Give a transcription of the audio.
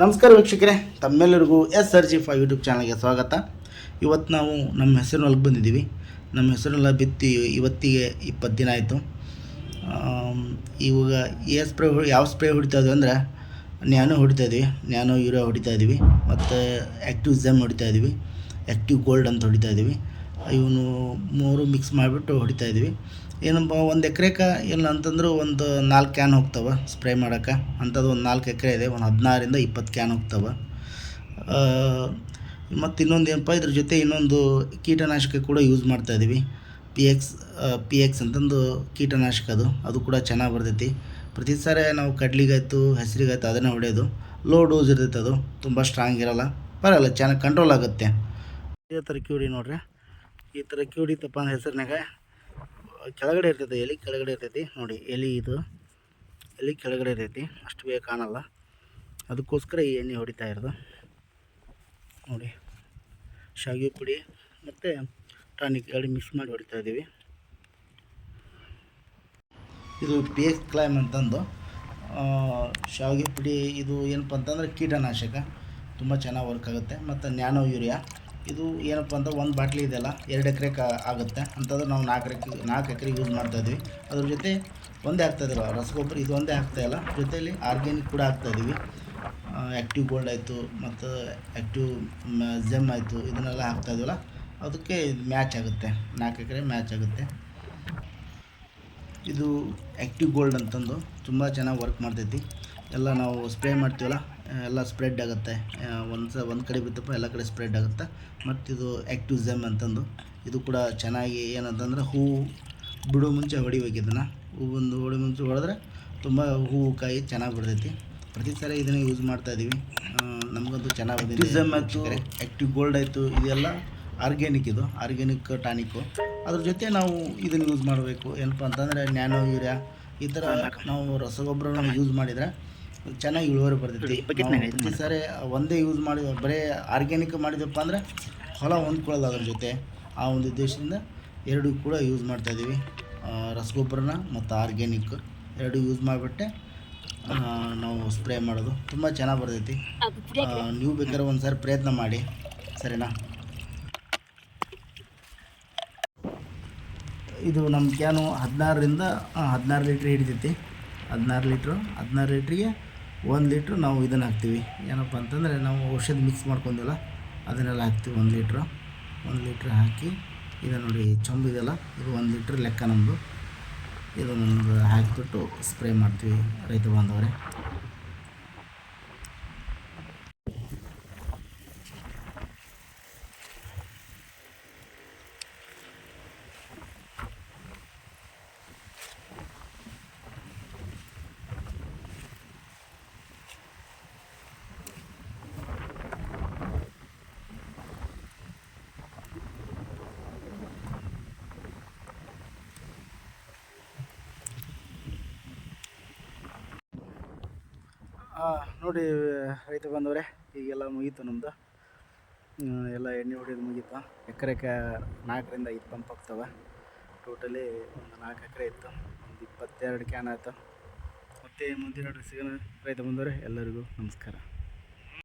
ನಮಸ್ಕಾರ ವೀಕ್ಷಕರೇ, ತಮ್ಮೆಲ್ಲರಿಗೂ S R G five YouTube ಚಾನಲ್ಗೆ ಸ್ವಾಗತ. ಇವತ್ತು ನಾವು ನಮ್ಮ ಹೆಸರು ಹೊಲಕ್ಕೆ ಬಂದಿದ್ದೀವಿ. ನಮ್ಮ ಹೆಸರೆಲ್ಲ ಬಿತ್ತಿ ಇವತ್ತಿಗೆ ಇಪ್ಪತ್ತು ದಿನ ಆಯಿತು. ಇವಾಗ ಏ ಸ್ಪ್ರೇ ಯಾವ ಸ್ಪ್ರೇ ಹೊಡಿತಾ ಇದ್ವಿ ಅಂದ್ರೆ ನ್ಯಾನೋ ಹೊಡಿತಾ ಇದ್ವಿ. ನ್ಯಾನೋ ಯೂರಿಯಾ ಹೊಡಿತಾ ಇದ್ವಿ. ಮತ್ತು ಆ್ಯಕ್ಟಿವ್ ಝೆಮ್ ಹೊಡಿತಾ ಇದ್ದೀವಿ ಆ್ಯಕ್ಟಿವ್ ಗೋಲ್ಡ್ ಅಂತ ಹೊಡಿತಾ ಇದ್ವಿ. ಇವನು ಮೂರು ಮಿಕ್ಸ್ ಮಾಡಿಬಿಟ್ಟು ಹೊಡಿತಾ ಇದ್ವಿ. ಏನಪ್ಪ ಒಂದು ಎಕರೆಕ ಇಲ್ಲ ಅಂತಂದ್ರೆ ಒಂದು ನಾಲ್ಕು ಕ್ಯಾನ್ ಹೋಗ್ತವೆ ಸ್ಪ್ರೇ ಮಾಡೋಕೆ. ಅಂಥದ್ದು ಒಂದು ನಾಲ್ಕು ಎಕರೆ ಇದೆ, ಒಂದು ಹದಿನಾರಿಂದ ಇಪ್ಪತ್ತು ಕ್ಯಾನ್ ಹೋಗ್ತವೆ. ಮತ್ತು ಇನ್ನೊಂದು ಏನಪ್ಪ, ಇದ್ರ ಜೊತೆ ಇನ್ನೊಂದು ಕೀಟನಾಶಕ ಕೂಡ ಯೂಸ್ ಮಾಡ್ತಾ ಇದ್ದೀವಿ ಪಿ ಎಕ್ಸ್ ಪಿ ಎಕ್ಸ್ ಅಂತಂದು ಕೀಟನಾಶಕ ಅದು. ಅದು ಕೂಡ ಚೆನ್ನಾಗಿ ಬರ್ತೈತಿ. ಪ್ರತಿ ಸಾರಿ ನಾವು ಕಡ್ಲಿಗಾಯ್ತು, ಹೆಸರಿಗಾಯ್ತು ಅದನ್ನೇ ಹೊಡೆಯೋದು. ಲೋ ಡೋಸ್ ಇರ್ತೈತೆ ಅದು. ತುಂಬ ಸ್ಟ್ರಾಂಗ್ ಇರೋಲ್ಲ. ಪರವಾಗಿಲ್ಲ, ಚೆನ್ನಾಗಿ ಕಂಟ್ರೋಲ್ ಆಗುತ್ತೆ. ಇದೇ ಥರ ಕ್ಯೂರಿ ನೋಡ್ರಿ. ಈ ಥರ ಕ್ಯೂಡಿ ತಪ್ಪ ಅಂದ್ರೆ ಹೆಸರಿನಾಗ ಕೆಳಗಡೆ ಇರ್ತೈತಿ, ಎಲೆ ಕೆಳಗಡೆ ಇರ್ತೈತಿ. ನೋಡಿ, ಎಲೆ ಇದು, ಎಲೆ ಕೆಳಗಡೆ ಇರ್ತೈತಿ. ಅಷ್ಟು ಬೇಗ ಕಾಣಲ್ಲ. ಅದಕ್ಕೋಸ್ಕರ ಈ ಎಣ್ಣೆ ಹೊಡಿತಾ ಇರೋದು. ನೋಡಿ, ಶಾವಿಗೆ ಪುಡಿ ಮತ್ತು ಟಾನಿಕ್ ಎರಡು ಮಿಕ್ಸ್ ಮಾಡಿ ಹೊಡಿತಾ ಇದ್ದೀವಿ. ಇದು ಪಿ ಎಕ್ಸ್ ಕ್ಲೈಮ್ ಅಂತಂದು ಶಾವಿಗೆ ಪುಡಿ ಇದು ಏನಪ್ಪ ಅಂತಂದ್ರೆ ಕೀಟನಾಶಕ. ತುಂಬ ಚೆನ್ನಾಗಿ ವರ್ಕ್ ಆಗುತ್ತೆ. ಮತ್ತು ನ್ಯಾನೋ ಯೂರಿಯಾ. ಇದು ಏನಪ್ಪ ಅಂತ ಒಂದು ಬಾಟ್ಲಿ ಇದೆಯಲ್ಲ, ಎರಡು ಎಕರೆ ಆಗುತ್ತೆ. ಅಂಥದ್ದು ನಾವು ನಾಲ್ಕು ಎಕರೆ ನಾಲ್ಕು ಎಕರೆ ಯೂಸ್ ಮಾಡ್ತಾಯಿದ್ವಿ ಅದ್ರ ಜೊತೆ ಒಂದೇ ಆಗ್ತಾಯಿದ್ದಿಲ್ಲ ರಸಗೊಬ್ಬರ ಇದು ಒಂದೇ ಆಗ್ತಾಯಿಲ್ಲ ಜೊತೆಯಲ್ಲಿ ಆರ್ಗ್ಯಾನಿಕ್ ಕೂಡ ಆಗ್ತಾಯಿದ್ದೀವಿ ಆ್ಯಕ್ಟಿವ್ ಗೋಲ್ಡ್ ಆಯಿತು, ಮತ್ತು ಆ್ಯಕ್ಟಿವ್ ಜೆಮ್ ಆಯಿತು, ಇದನ್ನೆಲ್ಲ ಹಾಕ್ತಾಯಿದ್ವಲ್ಲ ಅದಕ್ಕೆ ಮ್ಯಾಚ್ ಆಗುತ್ತೆ. ನಾಲ್ಕು ಎಕರೆ ಮ್ಯಾಚ್ ಆಗುತ್ತೆ. ಇದು ಆ್ಯಕ್ಟಿವ್ ಗೋಲ್ಡ್ ಅಂತಂದು ತುಂಬ ಚೆನ್ನಾಗಿ ವರ್ಕ್ ಮಾಡ್ತೈತಿ. ಎಲ್ಲ ನಾವು ಸ್ಪ್ರೇ ಮಾಡ್ತೀವಲ್ಲ ಎಲ್ಲ ಸ್ಪ್ರೆಡ್ ಆಗುತ್ತೆ. ಒಂದು ಸ ಒಂದು ಕಡೆ ಬಿತ್ತಪ್ಪ ಎಲ್ಲ ಕಡೆ ಸ್ಪ್ರೆಡ್ ಆಗುತ್ತೆ. ಮತ್ತು ಇದು ಆ್ಯಕ್ಟಿವ್ ಝೆಮ್ ಅಂತಂದು. ಇದು ಕೂಡ ಚೆನ್ನಾಗಿ ಏನಂತಂದ್ರೆ ಹೂವು ಬಿಡೋ ಮುಂಚೆ ಹೊಡಿಬೇಕು ಹೂ ಬಂದು ಹೊಡಿ ಮುಂಚೆ ಹೊಡೆದ್ರೆ ತುಂಬ ಹೂವು ಕಾಯಿ ಚೆನ್ನಾಗಿ ಬಿಡ್ತೈತಿ ಪ್ರತಿ ಸಲ ಇದನ್ನು ಯೂಸ್ ಮಾಡ್ತಾ ಇದ್ದೀವಿ ನಮಗಂತೂ ಚೆನ್ನಾಗಿ ಬಂದಿದೆ ಝೆಮ್ ಆಯಿತು. ಆ್ಯಕ್ಟಿವ್ ಗೋಲ್ಡ್ ಆಯಿತು. ಇದೆಲ್ಲ ಆರ್ಗ್ಯಾನಿಕ್ ಇದು. ಆರ್ಗ್ಯಾನಿಕ್ ಟಾನಿಕ್ಕು ಅದ್ರ ಜೊತೆ ನಾವು ಇದನ್ನು ಯೂಸ್ ಮಾಡಬೇಕು. ಏನಪ್ಪ ಅಂತಂದರೆ ನ್ಯಾನೋ ಯೂರಿಯಾ. ಈ ಥರ ನಾವು ರಸಗೊಬ್ಬರನ ಯೂಸ್ ಮಾಡಿದರೆ ಚೆನ್ನಾಗಿ ಇಳುವರಿ ಬರ್ತೈತಿ. ಸಾರಿ ಒಂದೇ ಯೂಸ್ ಮಾಡಿದ ಬರೀ ಆರ್ಗ್ಯಾನಿಕ್ ಮಾಡಿದಪ್ಪ ಅಂದರೆ ಹೊಲ ಹೊಂದ್ಕೊಳ್ಳೋದು ಅದ್ರ ಜೊತೆ. ಆ ಒಂದು ಉದ್ದೇಶದಿಂದ ಎರಡೂ ಕೂಡ ಯೂಸ್ ಮಾಡ್ತಾಯಿದ್ದೀವಿ ರಸಗೊಬ್ಬರನ ಮತ್ತು ಆರ್ಗ್ಯಾನಿಕ್ ಎರಡು ಯೂಸ್ ಮಾಡಿಬಿಟ್ಟೆ. ನಾವು ಸ್ಪ್ರೇ ಮಾಡೋದು. ತುಂಬ ಚೆನ್ನಾಗಿ ಬರ್ತೈತಿ. ನೀವು ಬೇಕಾದ್ರೆ ಒಂದು ಸಾರಿ ಪ್ರಯತ್ನ ಮಾಡಿ. ಸರಿನಾ? ಇದು ನಮ್ಮ ಕ್ಯಾನು ಹದಿನಾರರಿಂದ ಹದಿನಾರು ಲೀಟ್ರ್ ಹಿಡಿತೈತಿ. ಹದಿನಾರು ಲೀಟ್ರು. ಹದಿನಾರು ಲೀಟ್ರಿಗೆ ಒಂದು ಲೀಟ್ರ್ ನಾವು ಇದನ್ನು ಹಾಕ್ತೀವಿ. ಏನಪ್ಪ ಅಂತಂದರೆ ನಾವು ಔಷಧ ಮಿಕ್ಸ್ ಮಾಡ್ಕೊಂಡಿಲ್ಲ, ಅದನ್ನೆಲ್ಲ ಹಾಕ್ತೀವಿ ಒಂದು ಲೀಟ್ರ್. ಒಂದು ಲೀಟ್ರ್ ಹಾಕಿ, ಇದು ನೋಡಿ ಚೊಂಬು ಇದೆಯಲ್ಲ ಇದು ಒಂದು ಲೀಟ್ರ್ ಲೆಕ್ಕ ನಮ್ಮದು ಇದನ್ನೊಂದು ಹಾಕಿಬಿಟ್ಟು ಸ್ಪ್ರೇ ಮಾಡ್ತೀವಿ ರೈತ ಬಾಂಧವರೇ. ನೋಡಿ, ರೈತ ಬಂದವರೇ, ಈಗೆಲ್ಲ ಮುಗೀತು ನಮ್ಮದು ಎಲ್ಲ ಎಣ್ಣೆ ಹೊಡೆಯೋದು ಮುಗೀತು. ಎಕರೆಕ ನಾಲ್ಕರಿಂದ ಐದು ಪಂಪ್ ಆಗ್ತವೆ. ಟೋಟಲಿ ಒಂದು ನಾಲ್ಕು ಎಕರೆ ಇತ್ತು. ಒಂದು ಇಪ್ಪತ್ತೆರಡು ಕ್ಯಾನ್ ಆಯಿತು. ಮತ್ತೆ ಮುಂದಿನ ಸಿಗೋಣ ರೈತ ಬಂದವರೇ, ಎಲ್ಲರಿಗೂ ನಮಸ್ಕಾರ.